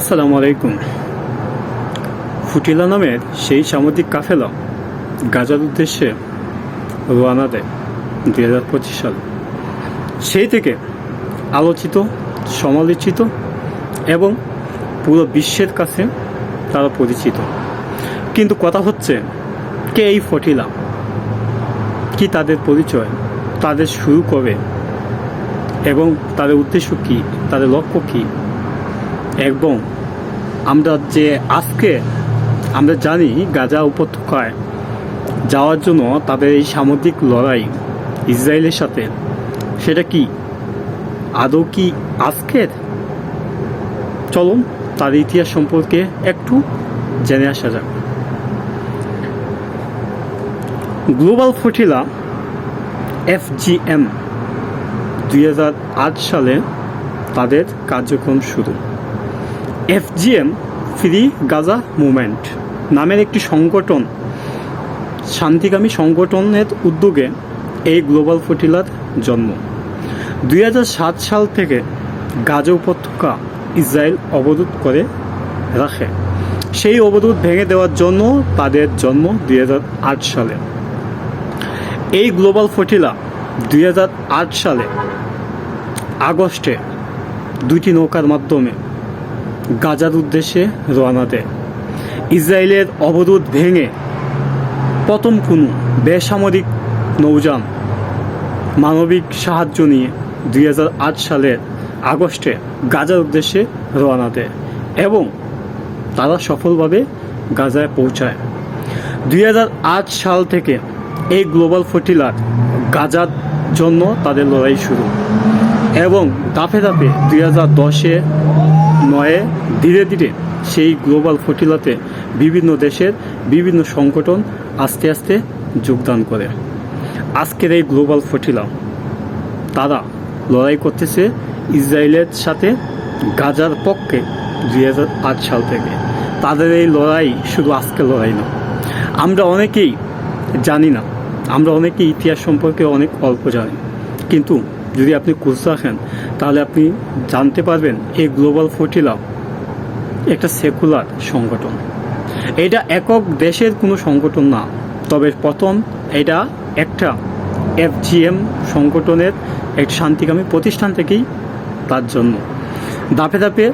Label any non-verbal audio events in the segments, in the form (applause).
আসসালামু আলাইকুম। ফুটিলা নামের সেই সামুদ্রিক কাফেলা গাজার উদ্দেশ্যে রওনা দেয় দুই হাজার পঁচিশ সালে। সেই থেকে আলোচিত, সমালোচিত এবং পুরো বিশ্বের কাছে তারা পরিচিত। কিন্তু কথা হচ্ছে, কে এই ফটিলা? কি তাদের পরিচয়? তাদের শুরু কবে? এবং তাদের উদ্দেশ্য কী? তাদের লক্ষ্য কী? এবং আমরা যে আজকে আমরা জানি গাজা উপত্যকায় যাওয়ার জন্য তাদের এই সামুদ্রিক লড়াই ইসরায়েলের সাথে, সেটা কি আদৌ কি আজকের? চলুন তার ইতিহাস সম্পর্কে একটু জেনে আসা যাক। গ্লোবাল ফটিলা এফজিএম দুই হাজার আট সালে তাদের কার্যক্রম শুরু। এফজিএম ফ্রি গাজা মুভমেন্ট নামের একটি সংগঠন, শান্তিকামী সংগঠনের উদ্যোগে এই গ্লোবাল ফটিলার জন্ম। দুই হাজার সাত সাল থেকে গাজা উপত্যকা ইসরায়েল অবরোধ করে রাখে। সেই অবরোধ ভেঙে দেওয়ার জন্য তাদের জন্ম দুই হাজার আট সালে। এই গ্লোবাল ফটিলা দুই হাজার আট সালে আগস্টে দুইটি নৌকার মাধ্যমে গাজার উদ্দেশ্যে রওনা দেয়। ইসরায়েলের অবরোধ ভেঙে প্রথম কোনো বেসামরিক নৌযান মানবিক সাহায্য নিয়ে দুই হাজার আট সালের আগস্টে গাজার উদ্দেশ্যে রওনা দেয় এবং তারা সফলভাবে গাজায় পৌঁছায়। দুই হাজার আট সাল থেকে এই গ্লোবাল ফটিলার গাজার জন্য তাদের লড়াই শুরু এবং দাপে দাপে দুই হাজার দশে নয়ে ধীরে ধীরে সেই গ্লোবাল ফটিলাতে বিভিন্ন দেশের বিভিন্ন সংগঠন আস্তে আস্তে যোগদান করে। আজকের এই গ্লোবাল ফটিলা তারা লড়াই করতেছে ইসরায়েলের সাথে গাজার পক্ষে দুই হাজার আট সাল থেকে। তাদের এই লড়াই শুধু আজকের লড়াই না, আমরা অনেকেই জানি না, আমরা অনেকেই ইতিহাস সম্পর্কে অনেক অল্প জানি। কিন্তু যদি আপনি কোর্স রাখেন তাহলে আপনি জানতে পারবেন এই গ্লোবাল ফোর্টিলা একটা সেকুলার সংগঠন। এটা একক দেশের কোনো সংগঠন না, তবে প্রথম এটা একটা এফজিএম সংগঠনের এক শান্তিকামী প্রতিষ্ঠান থেকেই তার জন্য ধাপে ধাপে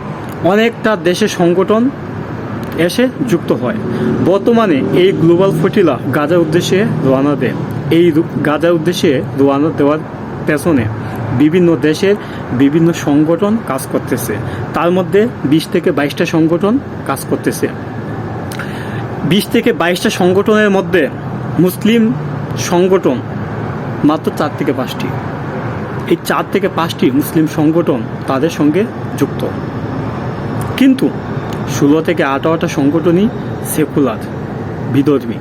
অনেকটা দেশের সংগঠন এসে যুক্ত হয়। বর্তমানে এই গ্লোবাল ফটিলা গাজার উদ্দেশ্যে রওনা দেয়। এই গাজার উদ্দেশ্যে রোয়ানা দেওয়ার পেছনে বিভিন্ন দেশের বিভিন্ন সংগঠন কাজ করতেছে। তার মধ্যে বিশ থেকে বাইশটা সংগঠন কাজ করতেছে। বিশ থেকে বাইশটা সংগঠনের মধ্যে মুসলিম সংগঠন মাত্র চার থেকে পাঁচটি। এই চার থেকে পাঁচটি মুসলিম সংগঠন তাদের সঙ্গে যুক্ত। কিন্তু ষোলো থেকে আঠারোটা সংগঠনই সেকুলার বিধর্মী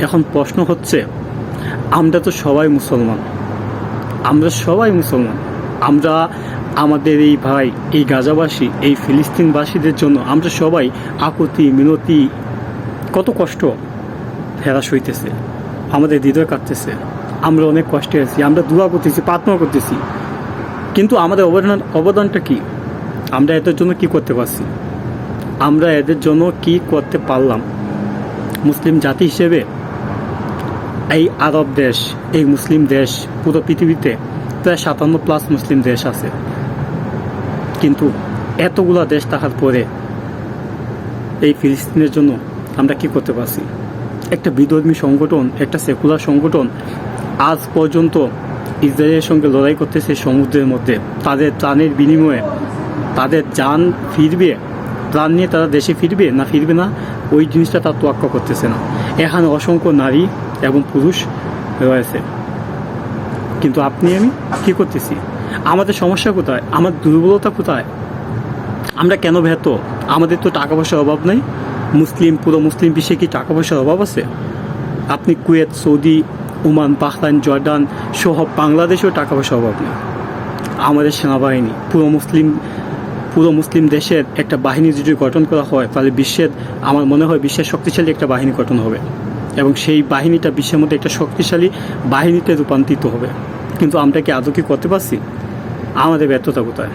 এখন প্রশ্ন হচ্ছে, আমরা তো সবাই মুসলমান। আমরা সবাই মুসলমান। আমরা আমাদের এই ভাই, এই গাজাবাসী, এই ফিলিস্তিনবাসীদের জন্য আমরা সবাই আকুতি মিনতি, কত কষ্ট ফেরাস হইতেছে, আমাদের হৃদয় কাটতেছে আমরা অনেক কষ্টে আছি, আমরা দোয়া করতেছি, প্রার্থনা করতেছি। কিন্তু আমাদের অবদান, অবদানটা কি? আমরা এদের জন্য কি করতে পারছি? আমরা এদের জন্য কি করতে পারলাম? মুসলিম জাতি হিসেবে এই আরব দেশ, এই মুসলিম দেশ পুরো পৃথিবীতে প্রায় সাতান্ন প্লাস মুসলিম দেশ আছে। কিন্তু এতগুলা দেশ থাকার পরে এই ফিলিস্তিনের জন্য আমরা কি করতে পারছি? একটা বিধর্মী সংগঠন, একটা সেকুলার সংগঠন আজ পর্যন্ত ইসরায়েলের সঙ্গে লড়াই করতেছে সমুদ্রের মধ্যে। তাদের প্রাণের বিনিময়ে তাদের যান ফিরবে প্রাণ নিয়ে তারা দেশে ফিরবে না ফিরবে না, ওই জিনিসটা তার তোয়াক্কা করতেছে না। এখানে অসংখ্য নারী এবং পুরুষ রয়েছে। কিন্তু আপনি, আমি কি করতেছি? আমাদের সমস্যা কোথায়? আমার দুর্বলতা কোথায়? আমরা কেন ভেত? আমাদের তো টাকা পয়সার অভাব নেই। মুসলিম, পুরো মুসলিম বিশ্বে কি টাকা পয়সার অভাব আছে? আপনি Kuwait, Saudi, Oman Pakistan Jordan সহ বাংলাদেশেও টাকা পয়সার অভাব নেই। আমাদের সেনাবাহিনী, পুরো মুসলিম পুরো মুসলিম দেশের একটা বাহিনী যদি গঠন করা হয়, তাহলে বিশ্বের, আমার মনে হয় বিশ্বের শক্তিশালী একটা বাহিনী গঠন হবে। এবং সেই বাহিনীটা বিশ্বের মধ্যে একটা শক্তিশালী বাহিনীতে রূপান্তরিত হবে। কিন্তু আমরা কি আদৌ কি করতে পারছি? আমাদের ব্যর্থতা কোথায়?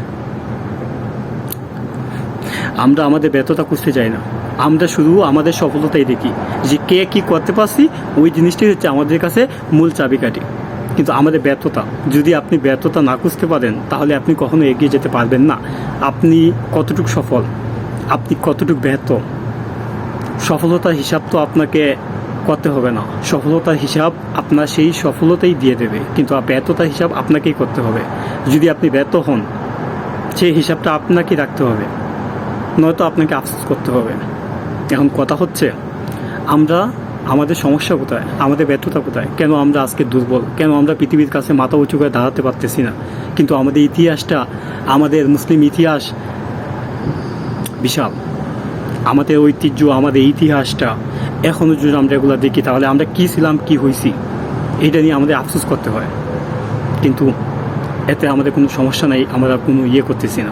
আমরা আমাদের ব্যর্থতা খুঁজতে চাই না। আমরা শুধু আমাদের সফলতাই দেখি যে কে কি করতে পারছি, ওই জিনিসটাই হচ্ছে আমাদের কাছে মূল চাবিকাঠি। কিন্তু আমাদের ব্যর্থতা, যদি আপনি ব্যর্থতা না খুঁজতে পারেন, তাহলে আপনি কখনো এগিয়ে যেতে পারবেন না। আপনি কতটুকু সফল? আপনি কতটুকু ব্যর্থ? সফলতার হিসাব তো আপনাকে করতে হবে না। সফলতার হিসাব আপনার সেই সফলতাই দিয়ে দেবে। কিন্তু ব্যর্থতার হিসাব আপনাকেই করতে হবে। যদি আপনি ব্যর্থ হন, সেই হিসাবটা আপনাকেই রাখতে হবে। নয়তো আপনাকে আফসোস করতে হবে। এখন কথা হচ্ছে, আমরা আমাদের সমস্যা কোথায়? আমাদের ব্যর্থতা কোথায়? কেন আমরা আজকে দুর্বল? কেন আমরা পৃথিবীর কাছে মাথা উঁচু করে দাঁড়াতে পারতেছি না? কিন্তু আমাদের ইতিহাসটা, আমাদের মুসলিম ইতিহাস বিশাল। আমাদের ঐতিহ্য, আমাদের ইতিহাসটা এখনও যদি আমরা এগুলো দেখি, তাহলে আমরা কী ছিলাম, কী হয়েছি এটা নিয়ে আমাদের আফসোস করতে হয়। কিন্তু এতে আমাদের কোনো সমস্যা নাই, আমরা কোনো ইয়ে করতেছি না,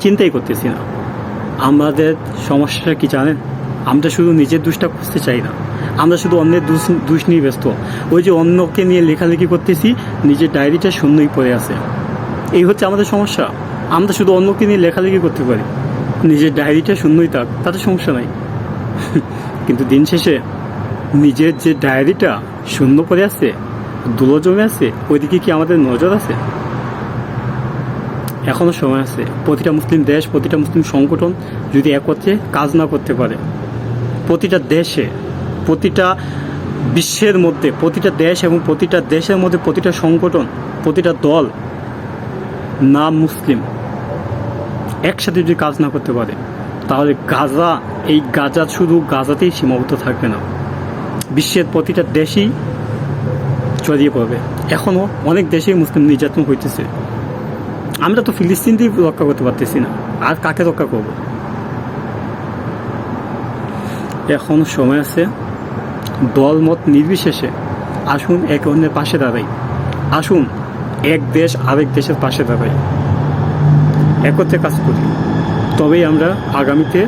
চিন্তাই করতেছি না। আমাদের সমস্যাটা কি জানেন? আমরা শুধু নিজের দুষ্টা খুঁজতে চাই না। আমরা শুধু অন্যের দুষ, দোষ নিয়ে ব্যস্ত। ওই যে অন্যকে নিয়ে লেখালেখি করতেছি, নিজের ডায়েরিটা শূন্যই পড়ে আছে। এই হচ্ছে আমাদের সমস্যা। আমরা শুধু অন্যকে নিয়ে লেখালেখি করতে পারি। নিজের ডায়েরিটা শূন্যই থাক, তাতে সমস্যা নাই। (laughs) কিন্তু দিন শেষে নিজের যে ডায়েরিটা শূন্য পড়ে আছে দুলো জমে আছে, ওইদিকে কি আমাদের নজর আছে? এখনও সময় আছে। প্রতিটা মুসলিম দেশ, প্রতিটা মুসলিম সংগঠন যদি একত্রে কাজ না করতে পারে, প্রতিটা দেশে, প্রতিটা বিশ্বের মধ্যে, প্রতিটা দেশ এবং প্রতিটা দেশের মধ্যে প্রতিটা সংগঠন, প্রতিটা দল না মুসলিম, একসাথে যদি কাজ না করতে পারে তাহলে গাজা, এই গাজা শুধু গাজাতেই সীমাবদ্ধ থাকবে না। বিশ্বের প্রতিটা দেশেই ছড়িয়ে পড়বে। এখনও অনেক দেশেই মুসলিম নির্যাতন হইতেছে। আমরা তো ফিলিস্তিনকেই রক্ষা করতে পারতেছি না। আর কাকে রক্ষা করব? এখন সময় আছে। দল মত নির্বিশেষে আসুন এক অন্যের পাশে দাঁড়াই। আসুন, এক দেশ আরেক দেশের পাশে দাঁড়াই। একত্রে কাজ করি। তবেই আমরা আগামীতে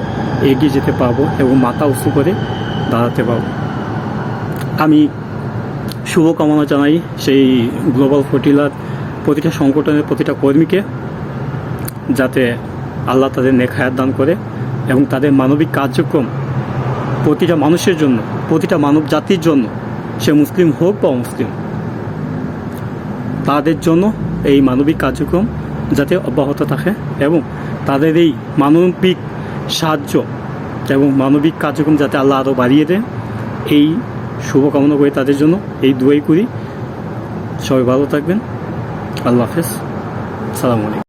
এগিয়ে যেতে পারব এবং মাথা উঁচু করে দাঁড়াতে পারব। আমি শুভকামনা জানাই সেই গ্লোবাল ফর্টিলার প্রতিটা সংগঠনের প্রতিটা কর্মীকে যাতে আল্লাহ তাদের নেখায়াত দান করে এবং তাদের মানবিক কার্যক্রম প্রতিটা মানুষের জন্য, প্রতিটা মানব জাতির জন্য, সে মুসলিম হোক বা অমুসলিম, তাদের জন্য এই মানবিক কার্যক্রম যাতে অব্যাহত থাকে এবং তাদের এই মানবিক সাহায্য এবং মানবিক কার্যক্রম যাতে আল্লাহ আরও বাড়িয়ে দেন, এই শুভকামনা করে তাদের জন্য। এই দুয়াই করি। সবাই ভালো থাকবেন। আল্লাহ হাফেজ। সালামু আলাইকুম।